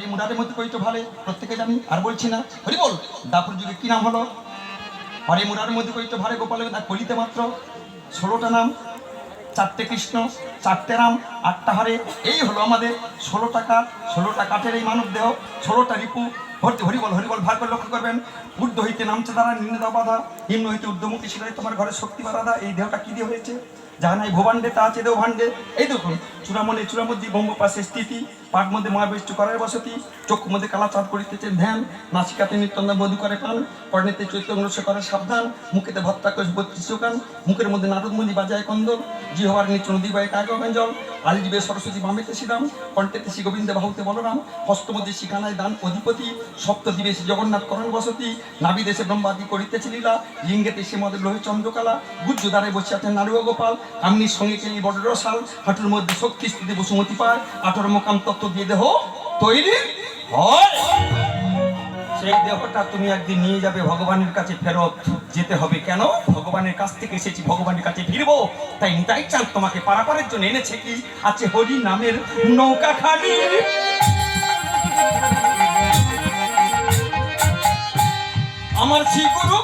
এই মুরাদের মধ্যে কইতো ভালো, প্রত্যেকে জানি, আর বলছি না। হরি বল, দাপুর যুগে কি নাম হলো? হরে মুরার মধ্যে কইতো ভারে গোপাল না কলিতে মাত্র। ষোলোটা নাম, চারটে কৃষ্ণ, চারটে রাম, আটটা হারে। এই হলো আমাদের ষোলো টাকা ষোলোটা কাঠের এই মানব দেহ, ষোলোটা রিপু। ভর্তি হরিবল হরিবল ভাগ করে লক্ষ্য করবেন। ঊর্ধ্ব হইতে নামছে দ্বারা নিম্ন বাধা। নিম্ন হইতে ঊর্ধ্বমুখী সেটাই তোমার ঘরে শক্তি বাধা। এই দেহটা কি দিয়ে হয়েছে? যাহা নাই ভবান্ডে তা আছে দেহ ভাণ্ডে এই দেখুন চূড়ামণি বঙ্গ পাশে স্থিতি পাট মধ্যে মহাবিষ্ট করার বসতি, চক্ষু মধ্যে কালা চাঁদ করিতেছেন ধ্যান, নাসিকাতে নিত্যন্দ মধু করে পান, কর্ণেতে চৈত্য করে সাবধান, মুখেতে ভত্তা বত্রিশ কান মুখের মধ্যে নারদ মুনি বাজায় কন্দল, জিহবার নিচু নদী বাই কাগঞ্জল আলিজিবে সরস্বতী বামেতে শ্রীরাম, কণ্ঠেতে শ্রী গোবিন্দে বাহুতে বলরাম হস্তমধ্যে শিখানায় দান অধিপতি, সপ্ত দিবে শ্রী জগন্নাথ করণ বসতি নাবি দেশে ব্রহ্মাদি করিতেছে লীলা, লিঙ্গেতে সে মধ্যে লোহে চন্দ্রকালা গুজ্জ দ্বারে বসে আছেন নারুয় গোপাল, কামনির সঙ্গে কেলি বড় রসাল হাঁটুর মধ্যে শক্তি স্থিতি বসুমতি পায় আঠর মোকাম তত্ত্ব দিয়ে দেহ তৈরি সেই দেহটা তুমি একদিন নিয়ে যাবে ভগবানের কাছে, ফেরত যেতে হবে কেন? ভগবানের কাছ থেকে এসেছি, ভগবানের কাছে ফিরবো। তাই নিতাই চাঁদ তোমাকে পারাপারের জন্য এনেছে কি? আছে হরি নামের নৌকা খালি। আমার শ্রী গুরু